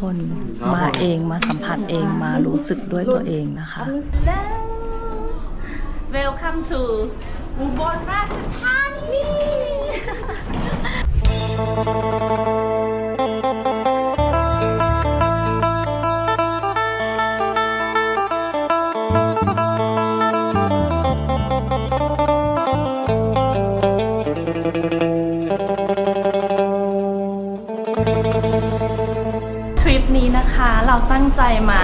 คนมาเองมาสัมผัสเองมารู้สึกด้วยตัวเองนะคะ Welcome to อุบลราชธานี เราตั้งใจมา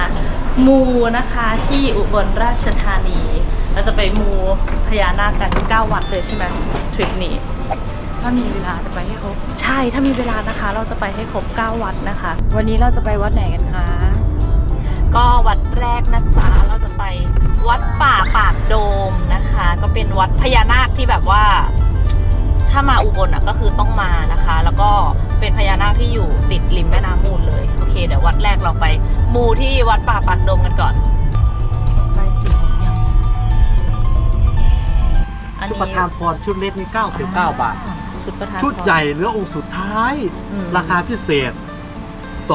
มูนะคะที่อุบลราชธานี เราจะไปมูพญานาคกัน 9 วัดเลยใช่ไหมทริปนี้ ถ้ามีเวลาจะไปให้ครบ ใช่ถ้ามีเวลานะคะ เราจะไปให้ครบ 9 วัดนะคะ วันนี้เราจะไปวัดไหนกันคะ ก็วัดแรกนะจ๊ะเราจะไปวัดป่าปากโดมนะคะ ก็เป็นวัดพญานาคที่แบบว่า ถ้ามาอุบลอะก็คือต้องมานะคะ แล้วก็เป็นพญานาคที่อยู่ติดริมแม่น้ำมูลเลยโอ เคเดี๋ยววัดแรกเราไปมูที่วัดป่าปากโดมกันก่อนไปสี่หกยังอันชุดนี้ประทานพรชุดเล็กนี่99 บาท ชุดประธานชุดใหญ่เหลือองค์สุดท้าย อืม ราคาพิเศษ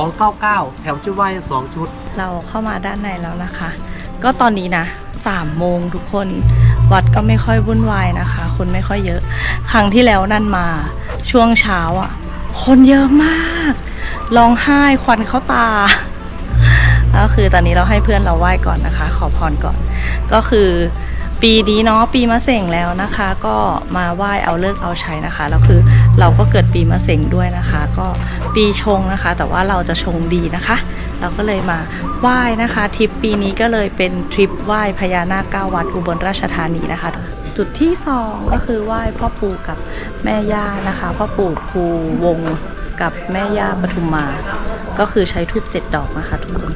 299 แถมชุดไหว้2ชุด เราเข้ามาด้านในแล้วนะคะ ก็ตอนนี้นะสามโมงทุกคน วัดก็ไม่ค่อยวุ่นวายนะคะ คนไม่ค่อยเยอะ ครั้งที่แล้วนั่นมา ช่วงเช้าอะ คนเยอะมาก ร้องไห้ควันเข้าตา แล้วคือตอนนี้เราให้เพื่อนเราไหว้ก่อนนะคะ ขอพรก่อน ก็คือปีนี้เนาะปีมะเสงแล้วนะคะ ก็มาไหว้เอาเลิกเอาใช้นะคะแล้วคือเราก็เกิดปีมะเสงด้วยนะคะ ก็ปีชงนะคะ แต่ว่าเราจะชงดีนะคะ เราก็เลยมาไหว้นะคะทริปปีนี้ก็เลยเป็นทริปไหว้พญานาคเก้าวัดอุบลราชธานีนะคะ จุดที่สองก็คือไหว้พ่อปู่กับแม่ย่านะคะ พ่อปู่ภูวงศ์ กับแม่ย่าปทุมมา ก็คือใช้ทูบเจ็ดดอกนะคะทุกคน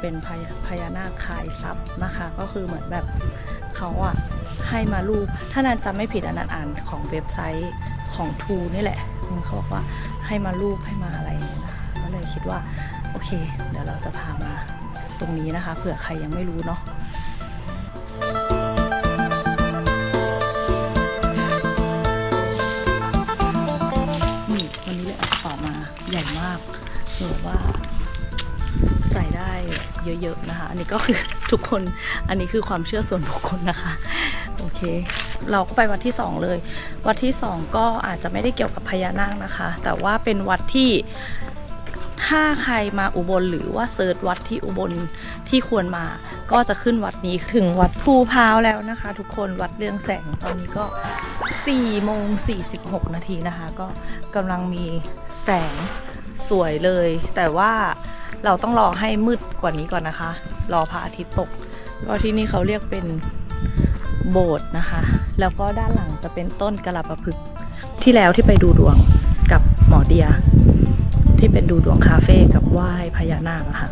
เป็นพญาพญานาคคายทรัพย์นะคะ ก็คือเหมือนแบบเขาอะให้มารูป ถ้านันจำไม่ผิดอันนั้นอ่านของเว็บไซต์ของทูนี่แหละเขาบอกว่าให้มารูปให้มาอะไรนะก็เลยคิดว่า โอเค เดี๋ยวเราจะพามาตรงนี้นะคะเผื่อใครยังไม่รู้เนาะ เยอะๆนะคะ อันนี้ก็คือทุกคนอันนี้คือความเชื่อส่วนบุคคลนะคะโอเค เราก็ไปวัดที่สองเลย วัดที่สองก็อาจจะไม่ได้เกี่ยวกับพญานาคนะคะ แต่ว่าเป็นวัดที่ถ้าใครมาอุบลหรือว่าเซิร์ชวัดที่อุบลที่ควรมา ก็จะขึ้นวัดนี้ถึงวัดภูพาวแล้วนะคะ ทุกคนวัดเรืองแสงตอนนี้ก็4โมง46 นาทีนะคะ ก็กำลังมีแสงสวยเลย แต่ว่า เราต้องรอให้มืดกว่านี้ก่อนนะคะ รอพระอาทิตย์ตก ก็ที่นี่เขาเรียกเป็นโบสถ์นะคะ แล้วก็ด้านหลังจะเป็นต้นกระลาประพฤกษ์ที่แล้วที่ไปดูดวงกับหมอเดีย ที่เป็นดูดวงคาเฟ่กับไหว้พญานาคอะค่ะ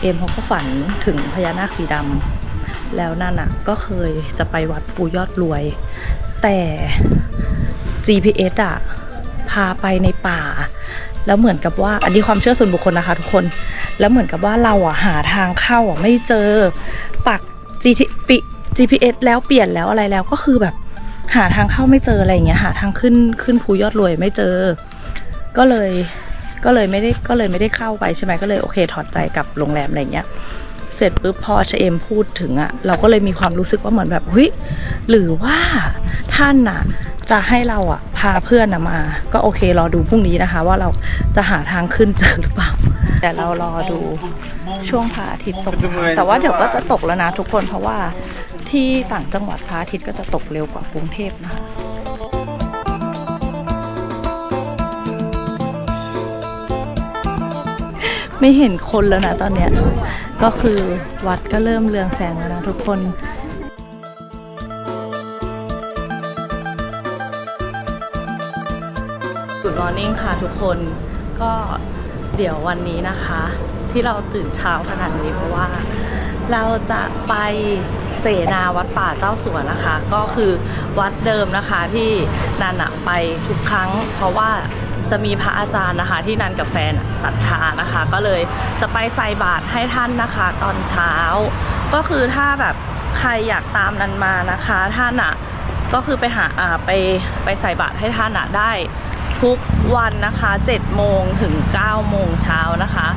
เอ็มเขาก็ฝันถึงพญานาคสีดำแล้วนั่นอะก็เคยจะไปวัดปูยอดรวย แต่ GPS อะพาไปในป่า แล้วเหมือนกับว่าอันนี้ความเชื่อส่วนบุคคลนะคะ ทุกคน แล้วเหมือนกับว่าเราอะหาทางเข้าอะไม่เจอปัก GT ปิ GPS แล้วเปลี่ยนแล้วอะไรแล้วก็คือแบบหาทางเข้าไม่เจออะไรอย่างเงี้ยหาทางขึ้นขึ้นภูยอดรวยไม่เจอ ก็เลยก็เลยไม่ได้ก็เลยไม่ได้เข้าไปใช่ไหมก็เลยโอเคถอดใจกับโรงแรมอะไรเงี้ย เสร็จปุ๊บพอชเอมพูดถึงอะเราก็เลยมีความรู้สึกว่าเหมือนแบบเฮ้ยหรือว่าท่านน่ะ จะให้เราอะพาเพื่อนมา ก็โอเครอดูพรุ่งนี้นะคะ ว่าเราจะหาทางขึ้นเจอหรือเปล่า แต่เรารอดูช่วงพระอาทิตย์ตก แต่ว่าเดี๋ยวก็จะตกแล้วนะทุกคนเพราะว่าที่ต่างจังหวัดพระอาทิตย์ก็จะตกเร็วกว่ากรุงเทพนะคะไม่เห็นคนแล้วนะตอนเนี้ยก็คือวัดก็เริ่มเรืองแสงแล้วนะทุกคน Morning ค่ะทุกคนก็เดี๋ยววันนี้นะคะ ที่เราตื่นเช้าขนาดนี้เพราะว่า เราจะไปเสนาวัดป่าเจ้าสัวนะคะ ก็คือวัดเดิมนะคะที่นันอะไปทุกครั้ง เพราะว่าจะมีพระอาจารย์นะคะ ที่นันกับแฟนศรัทธานะคะ ก็เลยจะไปใส่บาตรให้ท่านนะคะ ตอนเช้า ก็คือถ้าแบบใครอยากตามนันมานะคะท่านอะก็คือไปหาอ่าไปไปใส่บาตรให้ท่านอะได้ ทุกวันนะคะ7โมงถึง9โมงเช้านะคะ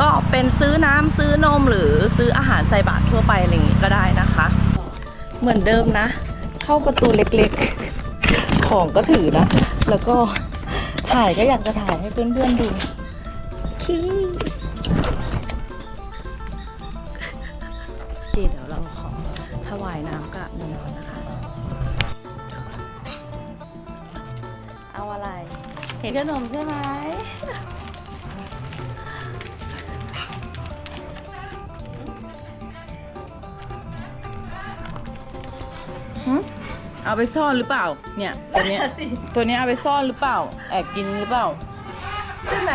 ก็เป็นซื้อน้ำซื้อนมหรือซื้ออาหารใส่บาตรทั่วไปอะไรอย่างนี้ก็ได้นะคะ เหมือนเดิมนะ เข้าประตูเล็กๆ ของก็ถือนะ แล้วก็ถ่ายก็อยากจะถ่ายให้เพื่อนๆดูคี นขนมใช่ไหมเอาไปซ่อนหรือเปล่า เนี่ยตัวเนี้ยสิตัวเนี้ยเอาไปซ่อนหรือเปล่า แอบกินหรือเปล่า ใช่ไหม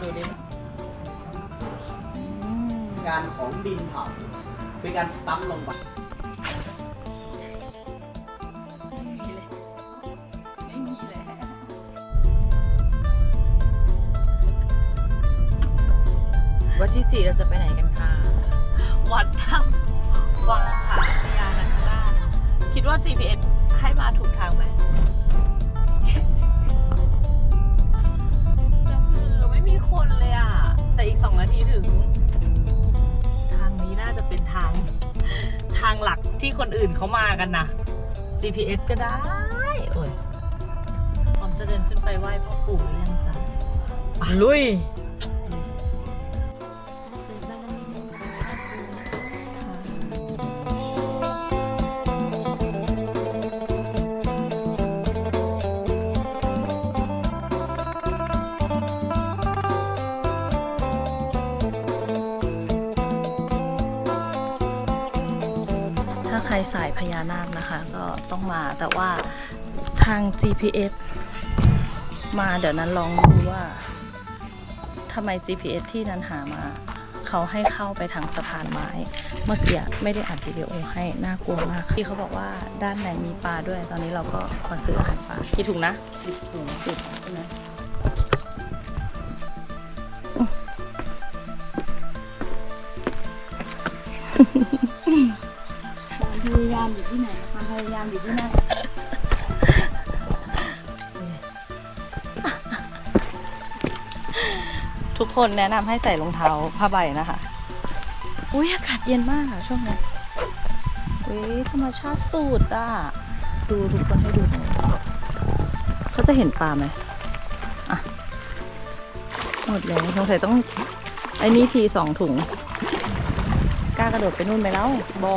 ดูดิการของดินเผาเป็นการสตัมป์ลงไป วัดที่สี่เราจะไปไหนกันคะ วัดถ้ำวังผาพญานาคราชคิดว่า GPS ให้มาถูกทางไหมแล้วคือไม่มีคนเลยอะ แต่อีกสองนาทีถึง ทางนี้น่าจะเป็นทาง ทางหลักที่คนอื่นเขามากันนะ GPS ก็ได้โอ้ยพร้อมจะเดินขึ้นไปไหว้พ่อปู่หรือยังจ๊ะลุย รสายพญานาคนะคะ ก็ต้องมาแต่ว่าทาง GPS มาเดี๋ยวนั้นลองดูว่าทำไม GPS ที่นั้นหามา เขาให้เข้าไปทางสะพานไม้ เมื่อกี้ไม่ได้อัดวิดีโอให้น่ากลัวมากที่เขาบอกว่าด้านในมีปลาด้วย ตอนนี้เราก็ขอซื้ออาหารปลากี่ถุงนะสิบถุงสิบใช่ไหม ที่ไหนนะคะพยายามอยู่ที่นั่นทุกคนแนะนำให้ใส่รองเท้าผ้าใบนะคะ อุ้ยอากาศเย็นมากอะช่วงนี้เว้ยธรรมชาติสุดอะ ดูทุกคนให้ดูหน่อยเขาจะเห็นปลาไหมอะ หมดแล้วสงสัยต้องไอ้นี่ทีสองถุง กล้ากระโดดไปนู่นไหมแล้ว บอ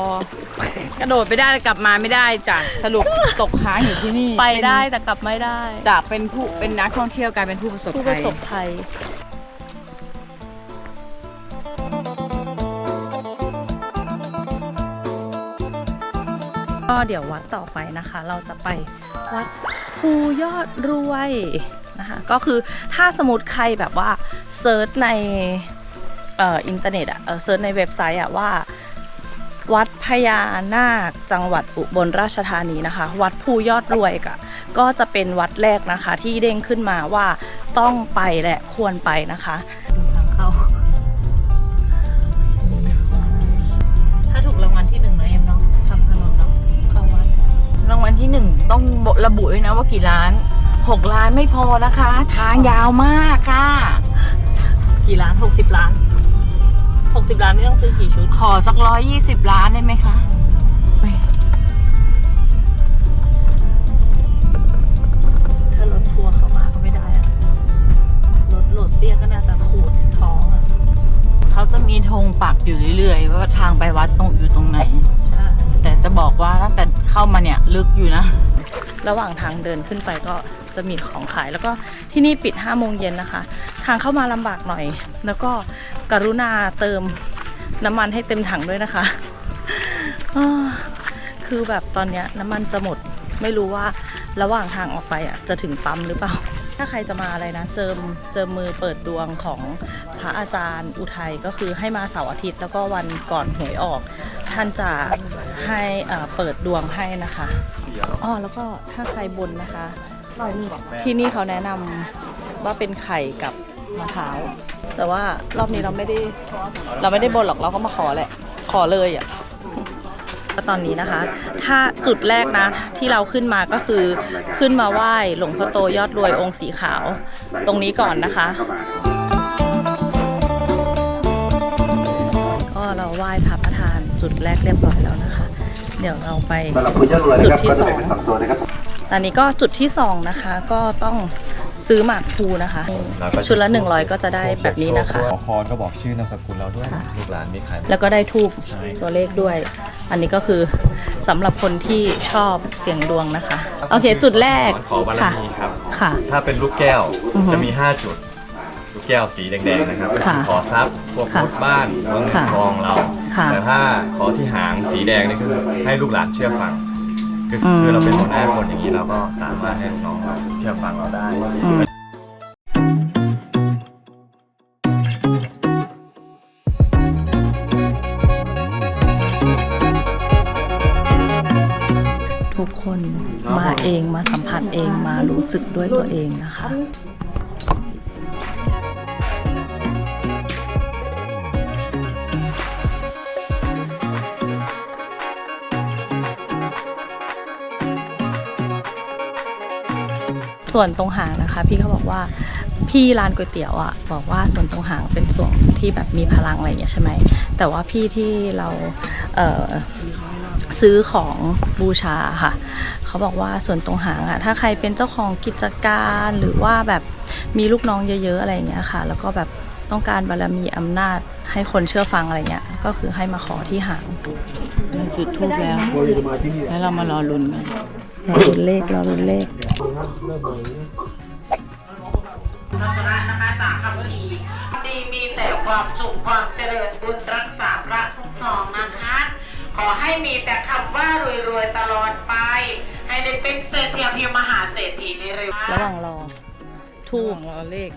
กระโดดไปได้กลับมาไม่ได้จ้ะสรุปตกค้างอยู่ที่นี่ไปได้แต่กลับไม่ได้จากเป็นผู้เป็นนักท่องเที่ยวกลายเป็นผู้ประสบผู้ปภัระยสบภัย ก็เดี๋ยววัดต่อไปนะคะ เราจะไปวัดภูยอดรวยนะคะ ก็คือถ้าสมมติใครแบบว่าเซิร์ชในเอ่ออินเทอร์เน็ตอะเออเซิร์ชในเว็บไซต์อะว่า วัดพญานาคจังหวัดอุบลราชธานีนะคะ วัดภูยอดรวยกะก็จะเป็นวัดแรกนะคะ ที่เด้งขึ้นมาว่าต้องไปและควรไปนะคะดูทางเข้าถ้าถูกรางวัลที่หนึ่งนะเอ็มเนาะทำถนนเนาะเข้าวัดรางวัลที่หนึ่งต้องระบุด้วยนะว่ากี่ล้านหกล้านไม่พอนะคะ ทางยาวมากค่ะ กี่ล้านหกสิบล้าน หกสิบล้านนี่ต้องซื้อกี่ชุด ขอสักร้อยยี่สิบล้านได้ไหมคะถ้ารถทัวร์เข้ามาก็ไม่ได้อะรถโหลดเตี้ยก็น่าจะขูดท้องอะเขาจะมีธงปักอยู่เรื่อยๆว่าทางไปวัดตรงอยู่ตรงไหน ใช่ แต่จะบอกว่าตั้งแต่เข้ามาเนี่ยลึกอยู่นะ ระหว่างทางเดินขึ้นไปก็จะมีของขายแล้วก็ที่นี่ปิด5โมงเย็นนะคะ ทางเข้ามาลำบากหน่อย แล้วก็กรุณาเติมน้ำมันให้เต็มถังด้วยนะคะคือแบบตอนนี้น้ำมันจะหมด ไม่รู้ว่าระหว่างทางออกไปอะจะถึงปั๊มหรือเปล่า ถ้าใครจะมาอะไรนะ เจิมเจิมมือเปิดดวงของพระอาจารย์อุทัยก็คือให้มาเสาร์อาทิตย์แล้วก็วันก่อนหวยออก ท่านจะให้เอ่อเปิดดวงให้นะคะอ๋อแล้วก็ถ้าใครบนนะคะที่นี่เขาแนะนำว่าเป็นไข่กับมะพร้าวแต่ว่ารอบนี้เราไม่ได้ เราไม่ได้บนหรอกเราก็มาขอแหละ ขอเลยอะ ตอนนี้นะคะ ถ้าจุดแรกนะที่เราขึ้นมาก็คือขึ้นมาไหว้หลวงพ่อโตยอดรวยองค์สีขาว ตรงนี้ก่อนนะคะ ก็เราไหว้พระประธานจุดแรกเรียบร้อยแล้วนะคะ เดี๋ยวเราไปสำหรับคุณยอดรวยนะครับจุดที่ก็จะสองแบ่งเป็นสองโซนนะครับตอนนี้ก็จุดที่สองนะคะ ก็ต้อง ซื้อหมากพลูนะคะชุดละ 100 ก็จะได้แบบนี้นะคะ ขอพรก็บอกชื่อนามสกุลเราด้วยค่ะลูกหลานมีใครแล้วก็ได้ทูบใช่ตัวเลขด้วย อันนี้ก็คือสำหรับคนที่ชอบเสี่ยงดวงนะคะ โอเค จุดแรกขอบารค่ะมีครับค่ะ ถ้าเป็นลูกแก้วอือฮึจะมี 5 จุด ลูกแก้วสีแดงๆนะครับก็คือค่ะขอทรัพย์พวกค่ะรถบ้านเมืองค่ะทองเราค่ะแต่ถ้าขอที่หางสีแดงนี่คือให้ลูกหลานเชื่อฟัง คืออืมคือเราเป็นหัวหน้าคนอย่างนี้เราก็สามารถให้ลูกน้องเราเชื่อฟังเราได้ อืม ทุกคนมาเองมาสัมผัสเองมารู้สึกด้วยตัวเองนะคะ ส่วนตรงหางนะคะ พี่เขาบอกว่าพี่ร้านก๋วยเตี๋ยวอะบอกว่าส่วนตรงหางเป็นส่วนที่แบบมีพลังอะไรอย่างเงี้ยใช่ไหมแต่ว่าพี่ที่เราเอ่อซื้อของบูชาค่ะ เขาบอกว่าส่วนตรงหางอะถ้าใครเป็นเจ้าของกิจการหรือว่าแบบมีลูกน้องเยอะๆอะไรอย่างเงี้ยค่ะ แล้วก็แบบต้องการบารมีอำนาจให้คนเชื่อฟังอะไรเงี้ย ก็คือให้มาขอที่หางจุดทูบแล้ว แล้วเรามารอลุ้นกัน รอรุนเลขรอรุนเลขเราชนะนะคะสามคำพีดีมีแต่ความสุขความเจริญบุญรักษาพระคุ้มครองนะคะ ขอให้มีแต่คำว่ารวยๆตลอดไป ให้ได้เป็นเศรษฐีเพียงมหาเศรษฐีในเร็วระหว่างรอทูทูบบรอเลข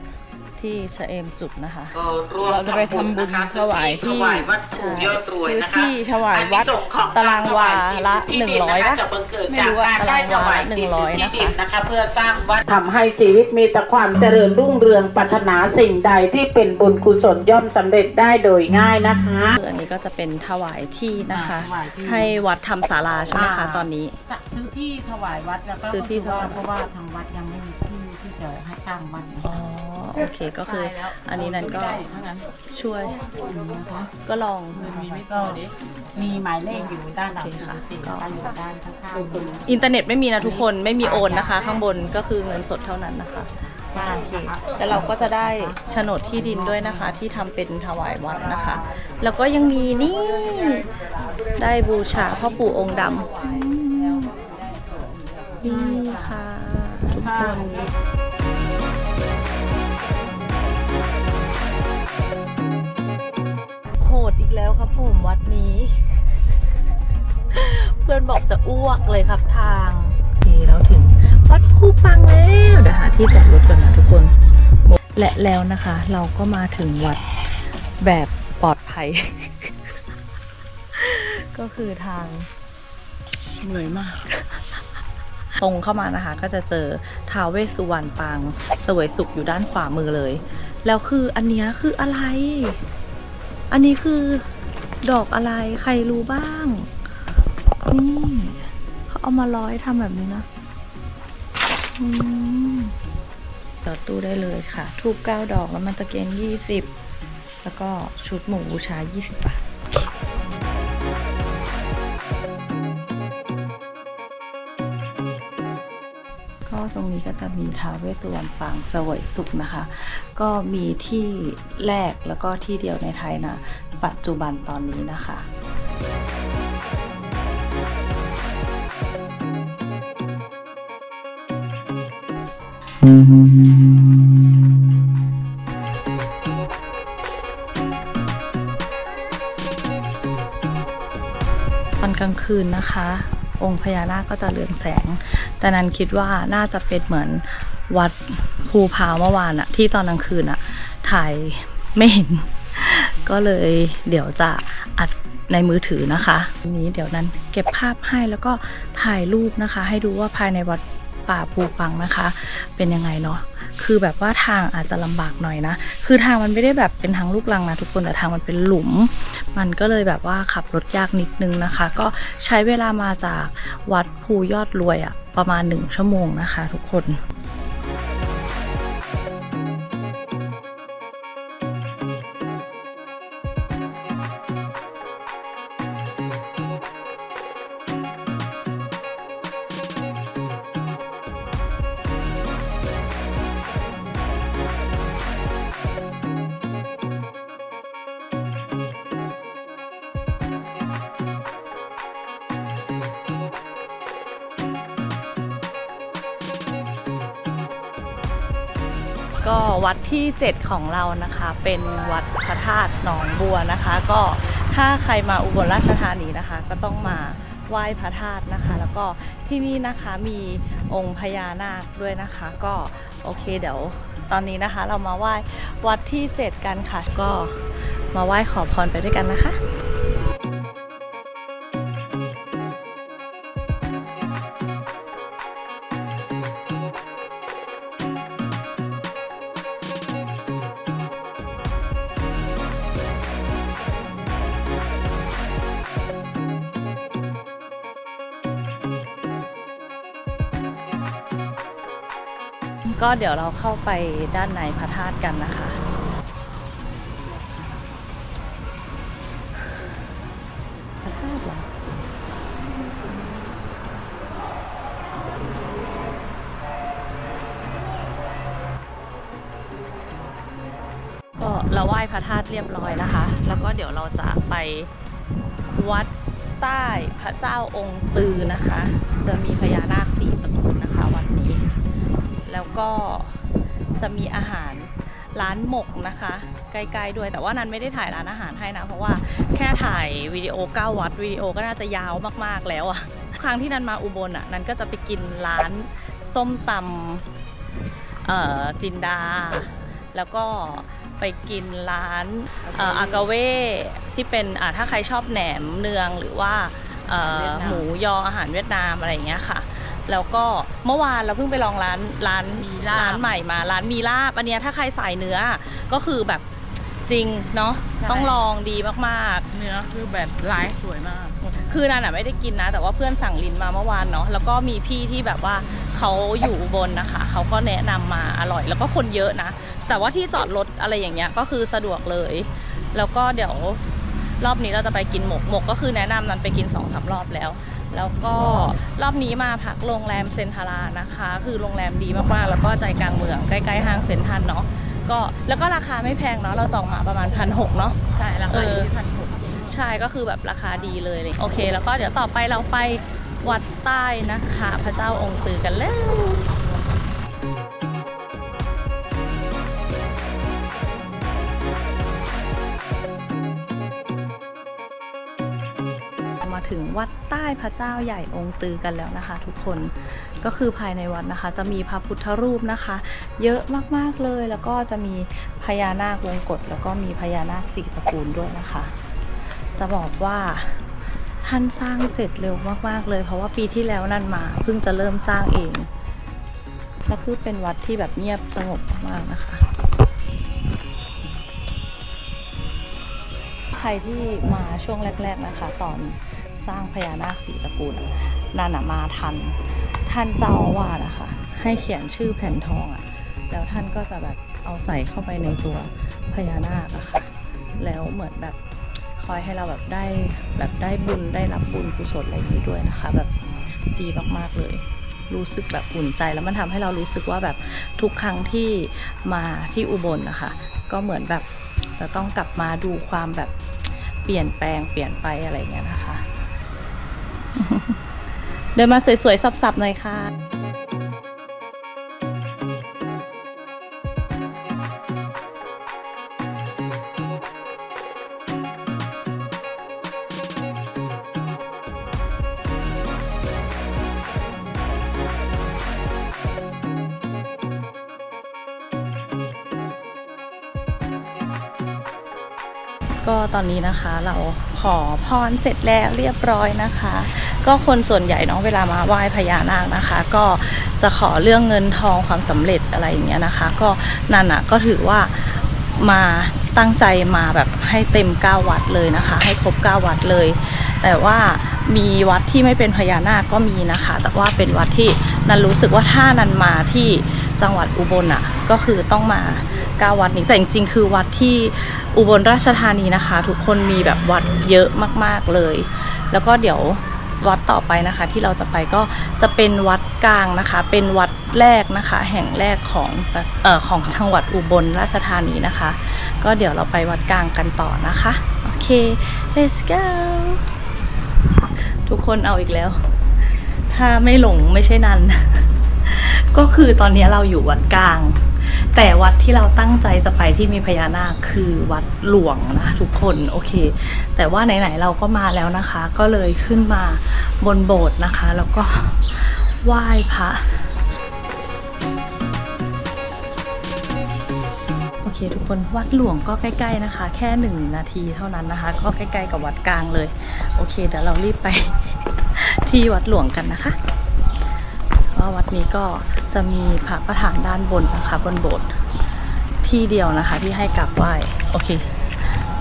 ที่ชะเอมจุดนะคะ ก็ร่วมเราจะไปทำบุญนะคะถวายที่ถวายวัดปู่ยอดรวยนะคะซื้อที่ถวายวัดอันนี้ส่งของตารางวาละที่ดิ100นะคะปะจะบังเกิดไม่จากรู้ว่าการได้ถวายตารางวาละที่100ดินนะคะนะคะ เพื่อสร้างวัดทำให้ชีวิตมีแต่ความเจริญรุ่งเรืองปรารถนาสิ่งใดที่เป็นบุญกุศลย่อมสำเร็จได้โดยง่ายนะคะ คืออันนี้ก็จะเป็นถวายที่นะคะ อ่าถวายที่ ให้วัดทำศาลาใช่ไหมคะอ่าตอนนี้ จะซื้อที่ถวายวัดแล้วก็ซื้อที่ถวาย เพราะว่าทางวัดยังไม่มีที่ที่จะให้ตั้งวัดนะอ๋อคะ โอเคก็คือ อันนี้นั้นก็ถ้างั้นช่วยนะคะก็ลองมันมีไม่พก็อดิมีหมายเลขอยู่ด้านหลังโอเคค่ะสี่นะคะอยู่ด้านข้างๆอินเทอร์เน็ตไม่มีนะทุกคนไม่มีโอนนะคะ ข้างบนก็คือเงินสดเท่านั้นนะคะใช่โอเคค่ะแล้วเราก็จะได้โฉนดที่ดินด้วยนะคะ ที่ทำเป็นถวายวัดนะคะ แล้วก็ยังมีนี่ ได้บูชาพ่อปู่องค์ดำนี่ค่ะทุกคน กแล้วครับผมวัดนี้ เพื่อนบอกจะอ้วกเลยครับทางโอเคแล้วถึงวัดภูปังแล้วเดี๋ยวหาที่จอดรถก่อนนะทุกคน และแล้วนะคะ เราก็มาถึงวัดแบบปลอดภัย ก็คือทางเหนื่อยมาก ตรงเข้ามานะคะ ก็จะเจอทาวเวสุวรรณปางสวยสุขอยู่ด้านขวามือเลย แล้วคืออันนี้คืออะไร อันนี้คือดอกอะไรใครรู้บ้าง นี่เขาเอามาร้อยทำแบบนี้นะอืมต่อตู้ได้เลยค่ะ ทูบเก้าดอกแล้วมันตะเกียงยี่สิบแล้วก็ชุดหมูบูชายี่สิบบาท ตรงนี้ก็จะมีท้าเวสวรรณปางสวยสุขนะคะ ก็มีที่แรกแล้วก็ที่เดียวในไทยนะ ปัจจุบันตอนนี้นะคะตอนกลางคืนนะคะ องค์พญานาคก็จะเรืองแสง แต่นั้นคิดว่าน่าจะเป็นเหมือนวัดภูพาวเมื่อวานอะที่ตอนกลางคืนอะถ่ายไม่เห็น ก็เลยเดี๋ยวจะอัดในมือถือนะคะทีนี้เดี๋ยวนั้นเก็บภาพให้แล้วก็ถ่ายรูปนะคะ ให้ดูว่าภายในวัดป่าภูฟังนะคะ เป็นยังไงเนาะ คือแบบว่าทางอาจจะลำบากหน่อยนะ คือทางมันไม่ได้แบบเป็นทางลูกรังนะทุกคนแต่ทางมันเป็นหลุม มันก็เลยแบบว่าขับรถยากนิดนึงนะคะ ก็ใช้เวลามาจากวัดภูยอดรวยอะประมาณหนึ่งชั่วโมงนะคะ ทุกคน เศษของเรานะคะเป็นวัดพระธาตุหนองบัวนะคะ ก็ถ้าใครมาอุบลราชธานีนะคะ ก็ต้องมาไหว้พระธาตุนะคะ แล้วก็ที่นี่นะคะมีองค์พญานาคด้วยนะคะ ก็โอเคเดี๋ยวตอนนี้นะคะ เรามาไหว้วัดที่เสร็จกันค่ะ ก็มาไหว้ขอพรไปด้วยกันนะคะ ก็เดี๋ยวเราเข้าไปด้านในพระธาตุกันนะคะ พระธาตุเหรอก็เราไหว้พระธาตุเรียบร้อยนะคะ แล้วก็เดี๋ยวเราจะไปวัดใต้พระเจ้าองค์ตือนะคะ จะมีพญานาคสีต แล้วก็จะมีอาหารร้านหมกนะคะใกล้ๆด้วยแต่ว่านั้นไม่ได้ถ่ายร้านอาหารให้นะ เพราะว่าแค่ถ่ายวิดีโอ 9 วัดวิดีโอก็น่าจะยาวมากๆแล้วอะครั้งที่นันมาอุบลอะนันก็จะไปกินร้านส้มตำเอ่อจินดา แล้วก็ไปกินร้านเอ่ออากาเว่ที่เป็นอ่าถ้าใครชอบแหนมเนืองหรือว่าเอ่อหมูยออาหารเวียดนามอะไรอย่างเงี้ยค่ะ แล้วก็เมื่อวานเราเพิ่งไปลองร้านร้านมีลาบ ร้านใหม่มา ร้านมีลาบ อันเนี้ยถ้าใครสายเนื้อก็คือแบบจริงเนาะต้องลองดีมากๆ เนื้อคือแบบลายสวยมาก คือนันอะไม่ได้กินนะ แต่ว่าเพื่อนสั่งลินมาเมื่อวานเนาะแล้วก็มีพี่ที่แบบว่าเขาอยู่อุบลนะคะเขาก็แนะนำมาอร่อยแล้วก็คนเยอะนะ แต่ว่าที่จอดรถอะไรอย่างเงี้ยก็คือสะดวกเลย แล้วก็เดี๋ยวรอบนี้เราจะไปกินหมกหมกก็คือแนะนำนันไปกินสองสามรอบแล้ว แล้วก็รอบนี้มาพักโรงแรมเซนทารานะคะ คือโรงแรมดีมากๆ แล้วก็ใจกลางเมืองใกล้ๆห้างเซ็นทรัลเนาะก็แล้วก็ราคาไม่แพงเนาะเราจองมาประมาณพันหกเนาะใช่ราเอคาออยู่ที่พันหกใช่ก็คือแบบราคาดีเลยเลยโอเค แล้วก็เดี๋ยวต่อไปเราไปวัดใต้นะคะ พระเจ้าองค์ตือกันแล้ว มาถึงวัดใต้พระเจ้าใหญ่องค์ตือกันแล้วนะคะ ทุกคนก็คือภายในวัดนะคะ จะมีพระพุทธรูปนะคะ เยอะมากๆเลยแล้วก็จะมีพญานาควงกฏแล้วก็มีพญานาคสี่ตระกูลด้วยนะคะ จะบอกว่าท่านสร้างเสร็จเร็วมากๆเลย เพราะว่าปีที่แล้วนั่นมาเพิ่งจะเริ่มสร้างเองแล้วคือเป็นวัดที่แบบเงียบสงบมากนะคะใครที่มาช่วงแรก ๆนะคะ ตอน ร้างพญานาคสีตระกูลนันอะมาทัน ท่านเจ้าอาวาสอะคะให้เขียนชื่อแผ่นทองอะแล้วท่านก็จะแบบเอาใส่เข้าไปในตัวพญานาคอะค่ะแล้วเหมือนแบบคอยให้เราแบบได้แบบได้บุญได้รับบุญกุศลอะไรอย่างนี้ด้วยนะคะ แบบดีมากๆเลย รู้สึกแบบอุ่นใจแล้วมันทำให้เรารู้สึกว่าแบบทุกครั้งที่มาที่อุบลนะคะ ก็เหมือนแบบจะต้องกลับมาดูความแบบเปลี่ยนแปลงเปลี่ยนไปอะไรเงี้ยนะคะ เดินมาสวยๆสับๆหน่อยค่ะ ก็ตอนนี้นะคะเรา ขอพรเสร็จแล้วเรียบร้อยนะคะ ก็คนส่วนใหญ่เนาะเวลามาไหว้พญานาคนะคะ ก็จะขอเรื่องเงินทองความสำเร็จอะไรอย่างเงี้ยนะคะ ก็นั่นอะก็ถือว่ามาตั้งใจมาแบบให้เต็ม 9 วัดเลยนะคะ ให้ครบ 9 วัดเลย แต่ว่ามีวัดที่ไม่เป็นพญานาคก็มีนะคะ แต่ว่าเป็นวัดที่นันรู้สึกว่าถ้านันมาที่จังหวัดอุบลอะก็คือต้องมา เก้าวัดนี้แต่จริงๆ คือวัดที่อุบลราชธานีนะคะ ทุกคนมีแบบวัดเยอะมากๆเลย แล้วก็เดี๋ยววัดต่อไปนะคะที่เราจะไปก็จะเป็นวัดกลางนะคะ เป็นวัดแรกนะคะ แห่งแรกของเอ่อของจังหวัดอุบลราชธานีนะคะ ก็เดี๋ยวเราไปวัดกลางกันต่อนะคะโอเค let's go ทุกคนเอาอีกแล้ว ถ้าไม่หลงไม่ใช่นันก็คือตอนนี้เราอยู่วัดกลาง แต่วัดที่เราตั้งใจจะไปที่มีพญานาคคือวัดหลวงนะทุกคนโอเค แต่ว่าไหนๆเราก็มาแล้วนะคะ ก็เลยขึ้นมาบนโบสถ์นะคะ แล้วก็ไหว้พระโอเคทุกคนวัดหลวงก็ใกล้ๆนะคะ แค่หนึ่งนาทีเท่านั้นนะคะ ก็ใกล้ๆกับวัดกลางเลย โอเคเดี๋ยวเรารีบไปที่วัดหลวงกันนะคะว่าวัดนี้ก็ จะมีพระประธานด้านบนนะคะบนโบสถ์ที่เดียวนะคะที่ให้กราบไหว้โอเค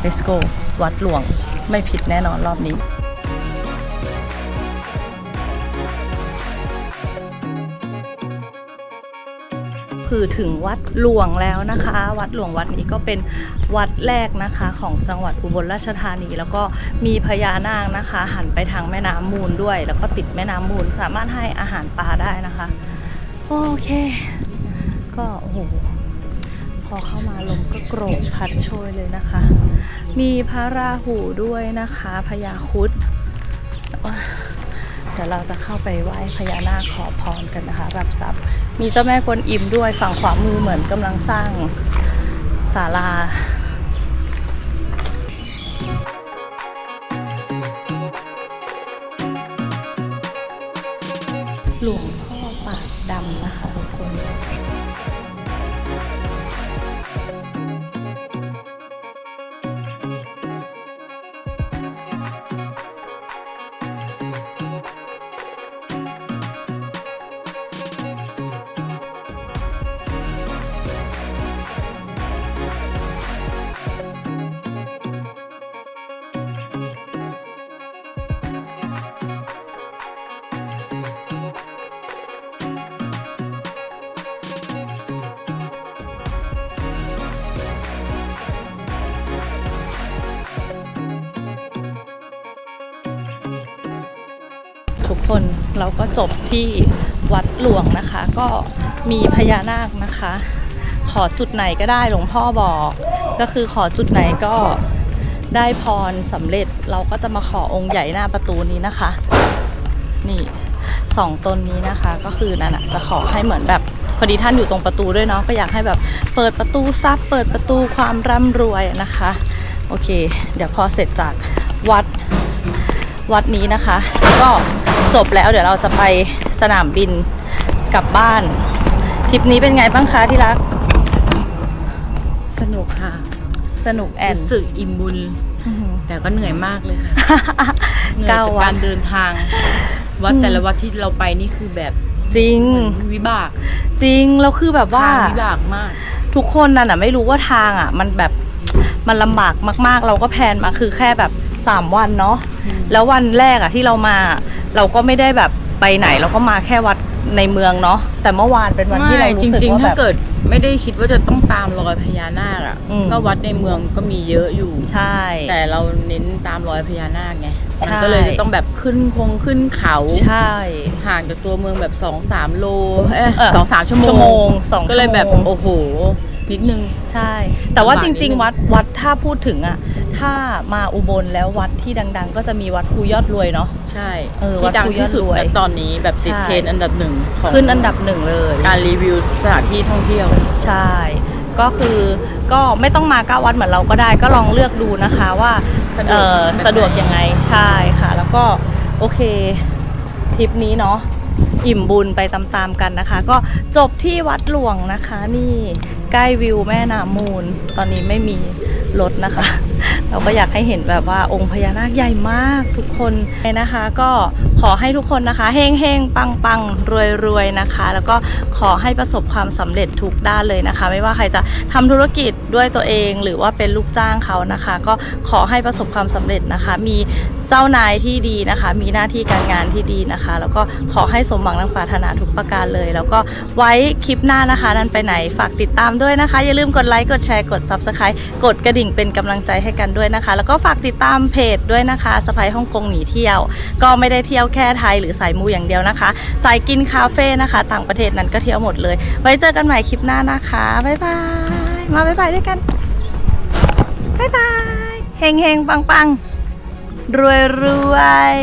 let's go วัดหลวงไม่ผิดแน่นอนรอบนี้คือถึงวัดหลวงแล้วนะคะ วัดหลวงวัดนี้ก็เป็นวัดแรกนะคะของจังหวัดอุบลราชธานี แล้วก็มีพญานาคนะคะ หันไปทางแม่น้ำมูลด้วย แล้วก็ติดแม่น้ำมูลสามารถให้อาหารปลาได้นะคะ โอเค ก็โอ้โหพอเข้ามาลมก็โกรกพัดโชยเลยนะคะ มีพระราหูด้วยนะคะพญาคุดเดี๋ยวเราจะเข้าไปไหว้พญานาคขอพรกันนะคะ รับทรัพย์มีเจ้าแม่กวนอิมด้วยฝั่งขวามือเหมือนกำลังสร้างศาลาหลวง ก็จบที่วัดหลวงนะคะ ก็มีพญานาคนะคะ ขอจุดไหนก็ได้หลวงพ่อบอก ก็คือขอจุดไหนก็ได้พรสำเร็จเราก็จะมาขอองค์ใหญ่หน้าประตูนี้นะคะ นี่สองตนนี้นะคะ ก็คือนั่นจะขอให้เหมือนแบบพอดีท่านอยู่ตรงประตูด้วยเนาะก็อยากให้แบบเปิดประตูทรัพย์ เปิดประตูความร่ำรวยนะคะ โอเค เดี๋ยวพอเสร็จจากวัด วัดนี้นะคะ ก็จบแล้วเดี๋ยวเราจะไปสนามบินกลับบ้านทริปนี้เป็นไงบ้างคะที่รัก สนุกค่ะ สนุกแอนรู้สึกอิ่มบุญอื้อหือแต่ก็เหนื่อยมากเลยค่ะเหนื่อยเก้าจากวักานรเดินทาง วัดแต่ละวัดที่เราไปนี่คือแบบจริงเหมือนวิบาก จริงแล้วคือแบบว่าทางวิบากมาก ทุกคนน่ะนะไม่รู้ว่าทางอะ มันแบบ มันลำบากมากๆ เราก็แพลนมาคือแค่แบบสามวันเนาะอืมแล้ววันแรกอะที่เรามา เราก็ไม่ได้แบบไปไหนเราก็มาแค่วัดในเมืองเนาะแต่เมื่อวานเป็นวันที่เราไม่จรู้สึกริงว่าๆแบถ้าบเกิดไม่ได้คิดว่าจะต้องตามรอยพญานาคอะอืมก็วัดในเมืองก็มีเยอะอยู่ใช่ แต่เราเน้นตามรอยพญานาคไงใช่มันก็เลยจะต้องแบบขึ้นคงขึ้นเขาใช่ห่างจากตัวเมืองแบบสองสามโลเอ๊ะเออสองสามชั่วโมชั่วโมงงสองก็เลยแบบชั่วโมงโอ้โห นิดนึง ใช่ แต่ว่าลำบากจนิดริงนึงๆ วัดวัดถ้าพูดถึงอะ ถ้ามาอุบลแล้ววัดที่ดัง ๆ ก็จะมีวัดภูยอดรวยเนาะ ใช่เออวัดที่ดังภูยอที่ดสุดรวยแบบตอนนี้แบบติดใช่เทรนด์อันดับหนึ่งของขึ้นอันดับหนึ่งเลย การรีวิวสถานที่ท่องเที่ยว ใช่ ก็คือก็ไม่ต้องมาเก้าวัดเหมือนเราก็ได้ ก็ลองเลือกดูนะคะว่าสะดวกเอ่อแบบไหนสะดวกยังไง ใช่ค่ะ แล้วก็โอเคทริปนี้เนาะอิ่มบุญไปตามๆกันนะคะ ก็จบที่วัดหลวงนะคะ นี่ ใกล้วิวแม่น้ำมูล ตอนนี้ไม่มีรถนะคะ เราก็อยากให้เห็นแบบว่าองค์พญานาคใหญ่มากทุกคนนะคะ ก็ขอให้ทุกคนนะคะเฮงเฮงปังปังรวยรวยนะคะ แล้วก็ขอให้ประสบความสำเร็จทุกด้านเลยนะคะ ไม่ว่าใครจะทำธุรกิจด้วยตัวเอง หรือว่าเป็นลูกจ้างเขานะคะ ก็ขอให้ประสบความสำเร็จนะคะ มีเจ้านายที่ดีนะคะ มีหน้าที่การงานที่ดีนะคะ แล้วก็ขอให้สมหวังดังปรารถนาทุกประการเลย แล้วก็ไว้คลิปหน้านะคะ นั้นไปไหนฝากติดตามด้วยนะคะ อย่าลืมกดไลค์กดแชร์กด Subscribe กดกระดิ่งเป็นกำลังใจให้กันด้วยนะคะ แล้วก็ฝากติดตามเพจด้วยนะคะสไปฮ่องกงหนีเที่ยว ก็ไม่ได้เที่ยวแค่ไทยหรือสายมูอย่างเดียวนะคะ สายกินคาเฟ่นะคะ ต่างประเทศนั้นก็เที่ยวหมดเลย ไว้เจอกันใหม่คลิปหน้านะคะบ๊ายบายมาบ๊ายบายด้วยกันบ๊ายบายเฮงเฮงปังปังรวยรวย